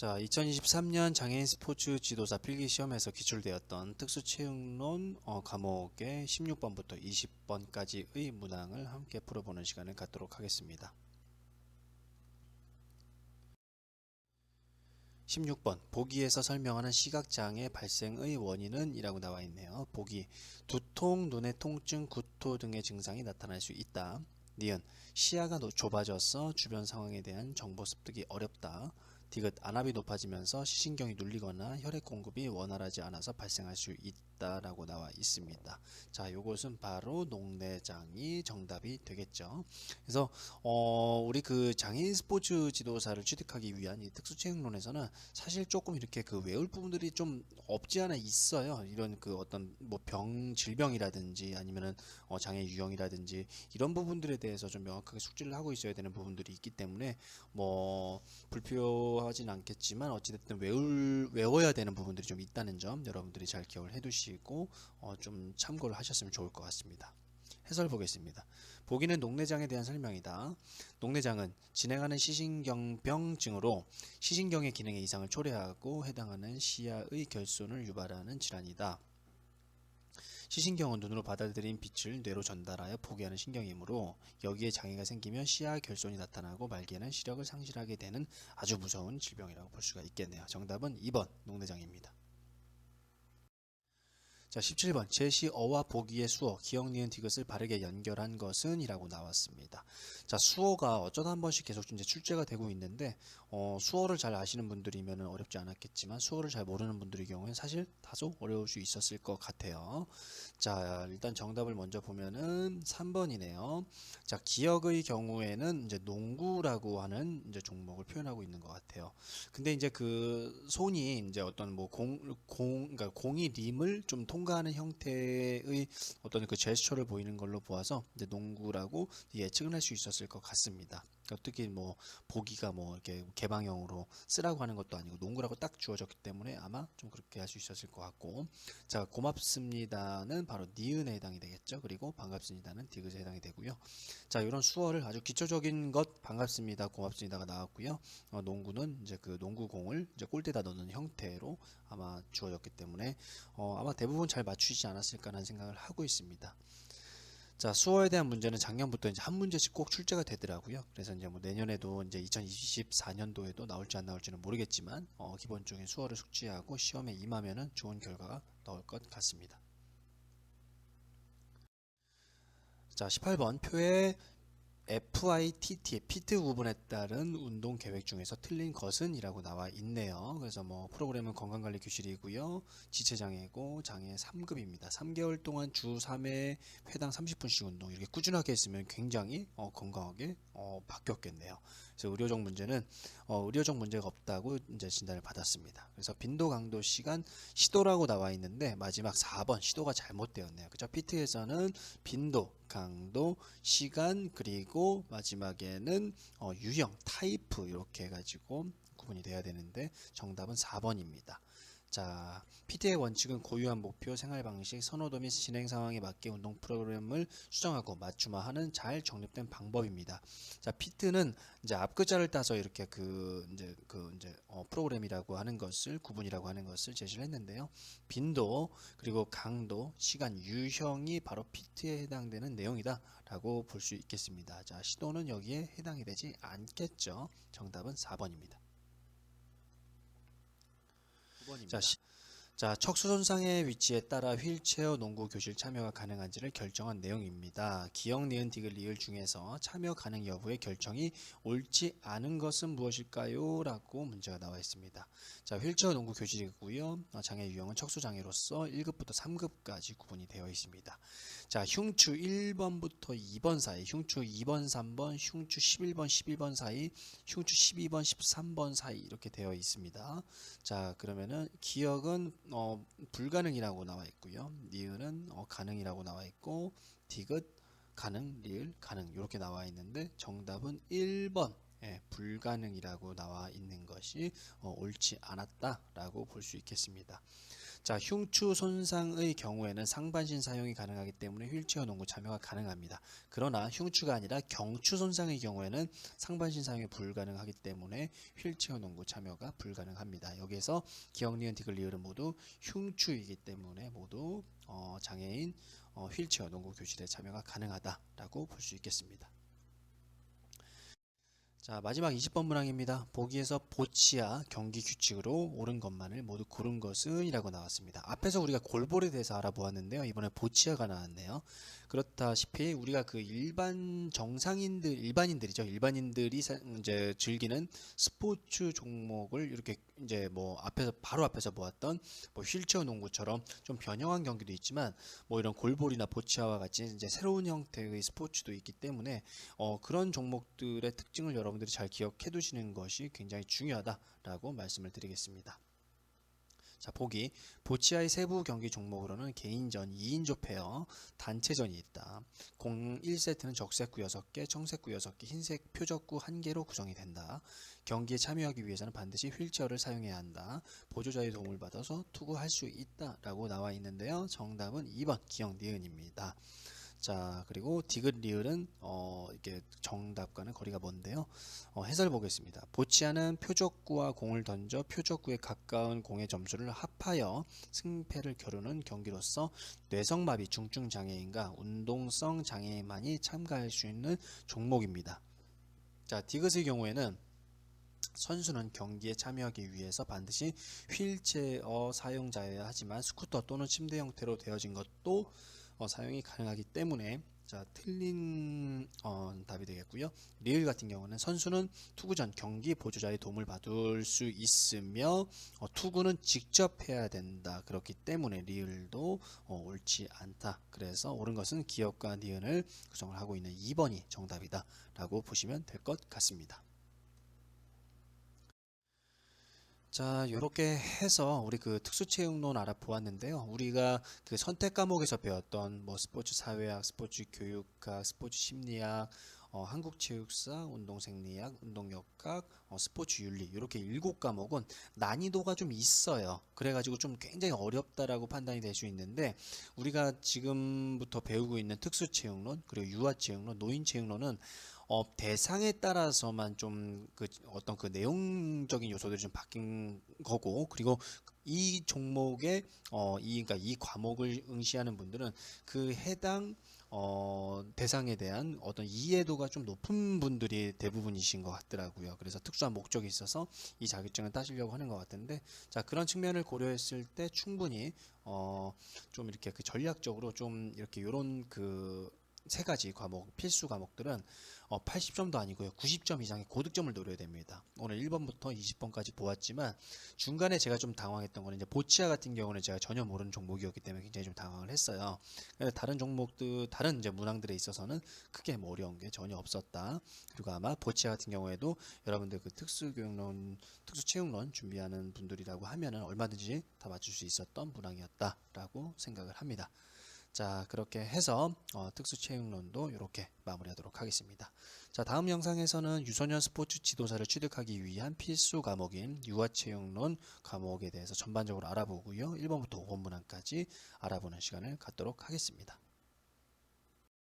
자, 2023년 장애인 스포츠 지도사 필기 시험에서 기출되었던 특수체육론 어, 과목의 16번부터 20번까지의 문항을 함께 풀어보는 시간을 갖도록 하겠습니다. 16번 보기에서 설명하는 시각장애 발생의 원인은 이라고 나와 있네요. 보기 두통, 눈의 통증, 구토 등의 증상이 나타날 수 있다. 니은 시야가 노- 좁아져서 주변 상황에 대한 정보 습득이 어렵다. 디귿 안압이 높아지면서 시신경이 눌리거나 혈액 공급이 원활하지 않아서 발생할 수 있다라고 나와 있습니다. 자, 요것은 바로 녹내장이 정답이 되겠죠. 그래서 어, 우리 그 장애인 스포츠 지도사를 취득하기 위한 이 특수체육론에서는 사실 조금 이렇게 그 외울 부분들이 좀 없지 않아 있어요. 이런 그 어떤 뭐 병 질병이라든지 아니면은 어, 장애 유형이라든지 이런 부분들에 대해서 좀 명확하게 숙지를 하고 있어야 되는 부분들이 있기 때문에 뭐 불필요 하진 않겠지만 어찌됐든 외울 외워야 되는 부분들이 좀 있다는 점 여러분들이 잘 기억을 해두시고 어, 좀 참고를 하셨으면 좋을 것 같습니다. 해설 보겠습니다. 보기는 녹내장에 대한 설명이다. 녹내장은 진행하는 시신경병증으로 시신경의 기능의 이상을 초래하고 해당하는 시야의 결손을 유발하는 질환이다. 시신경은 눈으로 받아들인 빛을 뇌로 전달하여 보게 하는 신경이므로 여기에 장애가 생기면 시야 결손이 나타나고 말기에는 시력을 상실하게 되는 아주 무서운 질병이라고 볼 수가 있겠네요. 정답은 2번 녹내장입니다. 자, 17번 제시 어와 보기의 수어 기억 니은 디귿을 바르게 연결한 것은 이라고 나왔습니다. 자, 수어가 어쩌다 한 번씩 계속 이제 출제가 되고 있는데 어, 수어를 잘 아시는 분들이면 어렵지 않았겠지만 수어를 잘 모르는 분들의 경우엔 사실 다소 어려울 수 있었을 것 같아요. 자, 일단 정답을 먼저 보면은 3번이네요. 자, 기억의 경우에는 이제 농구라고 하는 이제 종목을 표현하고 있는 것 같아요. 근데 이제 그 손이 이제 어떤 뭐 공, 공, 그러니까 공이 림을 좀 통과하는 형태의 어떤 그 제스처를 보이는 걸로 보아서 이제 농구라고 예측은 할수 있었을 것 같습니다. 그러니까 특히 뭐 보기가 뭐 이렇게 개방형으로 쓰라고 하는 것도 아니고 농구라고 딱 주어졌기 때문에 아마 좀 그렇게 할 수 있었을 것 같고 자 고맙습니다는 바로 니은에 해당이 되겠죠. 그리고 반갑습니다는 디귿에 해당이 되고요. 자 이런 수어를 아주 기초적인 것 반갑습니다, 고맙습니다가 나왔고요. 어, 농구는 이제 그 농구공을 이제 골대다 넣는 형태로 아마 주어졌기 때문에 어, 아마 대부분 잘 맞추시지 않았을까라는 생각을 하고 있습니다. 자, 수어에 대한 문제는 작년부터 이제 한 문제씩 꼭 출제가 되더라고요. 그래서 이제 뭐 내년에도 이제 2024년도에도 나올지 안 나올지는 모르겠지만 어, 기본적인 수어를 숙지하고 시험에 임하면은 좋은 결과가 나올 것 같습니다. 자, 18번 표에 FITT, 피트 구분에 따른 운동 계획 중에서 틀린 것은 이라고 나와 있네요. 그래서 뭐 프로그램은 건강관리 교실이고요. 지체장애고 장애 3급입니다. 3개월 동안 주 3회 회당 30분씩 운동 이렇게 꾸준하게 했으면 굉장히 어, 건강하게 어, 바뀌었겠네요. 그래서 의료적 문제는 어, 의료적 문제가 없다고 이제 진단을 받았습니다. 그래서 빈도, 강도, 시간, 시도라고 나와 있는데 마지막 4번 시도가 잘못되었네요. 그죠? 피트에서는 빈도, 강도, 시간 그리고 마지막에는 어, 유형, 타이프 이렇게 해가지고 구분이 돼야 되는데 정답은 4번입니다. 자, PT의 원칙은 고유한 목표, 생활 방식, 선호도 및 진행 상황에 맞게 운동 프로그램을 수정하고 맞춤화하는 잘 정립된 방법입니다. 자, 피트는 이제 앞 글자를 따서 이렇게 그 이제 그 이제 어, 프로그램이라고 하는 것을 구분이라고 하는 것을 제시를 했는데요. 빈도 그리고 강도, 시간, 유형이 바로 피트에 해당되는 내용이다라고 볼 수 있겠습니다. 자, 시도는 여기에 해당이 되지 않겠죠. 정답은 4번입니다. 자, 시- 자, 척수 손상의 위치에 따라 휠체어 농구 교실 참여가 가능한지를 결정한 내용입니다. 기억 니은 디귿 리을 중에서 참여 가능 여부의 결정이 옳지 않은 것은 무엇일까요? 라고 문제가 나와 있습니다. 자, 휠체어 농구 교실이고요. 어, 장애 유형은 척수 장애로서 1급부터 3급까지 구분이 되어 있습니다. 자, 흉추 1번부터 2번 사이, 흉추 2번, 3번, 흉추 11번, 11번 사이, 흉추 12번, 13번 사이 이렇게 되어 있습니다. 자, 그러면은 기억은 어, 불가능이라고 나와 있고요. 니은은 어, 가능이라고 나와 있고 디귿 가능, 리을 가능 이렇게 나와 있는데 정답은 1번 예, 불가능이라고 나와 있는 것이 어, 옳지 않았다라고 볼 수 있겠습니다. 자, 흉추 손상의 경우에는 상반신 사용이 가능하기 때문에 휠체어 농구 참여가 가능합니다. 그러나 흉추가 아니라 경추 손상의 경우에는 상반신 사용이 불가능하기 때문에 휠체어 농구 참여가 불가능합니다. 여기에서 기억, 니은, 디귿, 리을은 모두 흉추이기 때문에 모두 어, 장애인 어, 휠체어 농구 교실에 참여가 가능하다라고 볼 수 있겠습니다. 자 마지막 20번 문항입니다. 보기에서 보치아 경기 규칙으로 옳은 것만을 모두 고른 것은 이라고 나왔습니다. 앞에서 우리가 골볼에 대해서 알아보았는데요. 이번에 보치아가 나왔네요. 그렇다시피 우리가 그 일반 정상인들 일반인들이죠. 일반인들이 사- 이제 즐기는 스포츠 종목을 이렇게 이제 뭐 앞에서 바로 앞에서 보았던 뭐 휠체어 농구처럼 좀 변형한 경기도 있지만 뭐 이런 골볼이나 보치아와 같이 이제 새로운 형태의 스포츠도 있기 때문에 어, 그런 종목들의 특징을 여러 분들이 잘 기억해 두시는 것이 굉장히 중요하다라고 말씀을 드리겠습니다. 자, 보기. 보치아의 세부 경기 종목으로는 개인전 2인조 페어, 단체전이 있다. 공 1세트는 적색구 6개, 청색구 6개, 흰색 표적구 1개로 구성이 된다. 경기에 참여하기 위해서는 반드시 휠체어를 사용해야 한다. 보조자의 도움을 받아서 투구할 수 있다라고 나와 있는데요. 정답은 2번 기억 니은입니다. 자, 그리고 디귿 리을은 어, 이게 정답과는 거리가 먼데요. 어, 해설 보겠습니다. 보치아는 표적구와 공을 던져 표적구에 가까운 공의 점수를 합하여 승패를 겨루는 경기로서 뇌성마비 중증 장애인과 운동성 장애인만이 참가할 수 있는 종목입니다. 자, 디귿의 경우에는 선수는 경기에 참여하기 위해서 반드시 휠체어 사용자여야 하지만 스쿠터 또는 침대 형태로 되어진 것도 어, 사용이 가능하기 때문에 자 틀린 어, 답이 되겠고요. 리을 같은 경우는 선수는 투구 전 경기 보조자의 도움을 받을 수 있으며 어, 투구는 직접 해야 된다. 그렇기 때문에 리을도 어, 옳지 않다. 그래서 옳은 것은 기업과 니은을 구성을 하고 있는 2번이 정답이다라고 보시면 될 것 같습니다. 자, 이렇게 해서 우리 그 특수체육론 알아보았는데요. 우리가 그 선택 과목에서 배웠던 뭐 스포츠 사회학, 스포츠 교육학, 스포츠 심리학, 어, 한국체육사, 운동생리학, 운동역학, 어, 스포츠 윤리 이렇게 일곱 과목은 난이도가 좀 있어요. 그래가지고 좀 굉장히 어렵다라고 판단이 될 수 있는데 우리가 지금부터 배우고 있는 특수체육론 그리고 유아체육론, 노인체육론은 어, 대상에 따라서만 좀 그 어떤 그 내용적인 요소들이 좀 바뀐 거고 그리고 이 종목의 어, 이 그러니까 이 과목을 응시하는 분들은 그 해당 어, 대상에 대한 어떤 이해도가 좀 높은 분들이 대부분이신 것 같더라고요. 그래서 특수한 목적이 있어서 이 자격증을 따시려고 하는 것 같은데, 자, 그런 측면을 고려했을 때 충분히, 어, 좀 이렇게 그 전략적으로 좀 이렇게 요런 그 세 가지 과목, 필수 과목들은 어, 80점도 아니고요. 90점 이상의 고득점을 노려야 됩니다. 오늘 1번부터 20번까지 보았지만 중간에 제가 좀 당황했던 거는 이제 보치아 같은 경우는 제가 전혀 모르는 종목이었기 때문에 굉장히 좀 당황을 했어요. 다른 종목들, 다른 이제 문항들에 있어서는 크게 뭐 어려운 게 전혀 없었다. 그리고 아마 보치아 같은 경우에도 여러분들 그 특수교육론, 특수체육론 준비하는 분들이라고 하면은 얼마든지 다 맞출 수 있었던 문항이었다라고 생각을 합니다. 자, 그렇게 해서 어, 특수체육론도 이렇게 마무리하도록 하겠습니다. 자, 다음 영상에서는 유소년 스포츠 지도사를 취득하기 위한 필수 과목인 유아체육론 과목에 대해서 전반적으로 알아보고요. 1번부터 5번 문항까지 알아보는 시간을 갖도록 하겠습니다.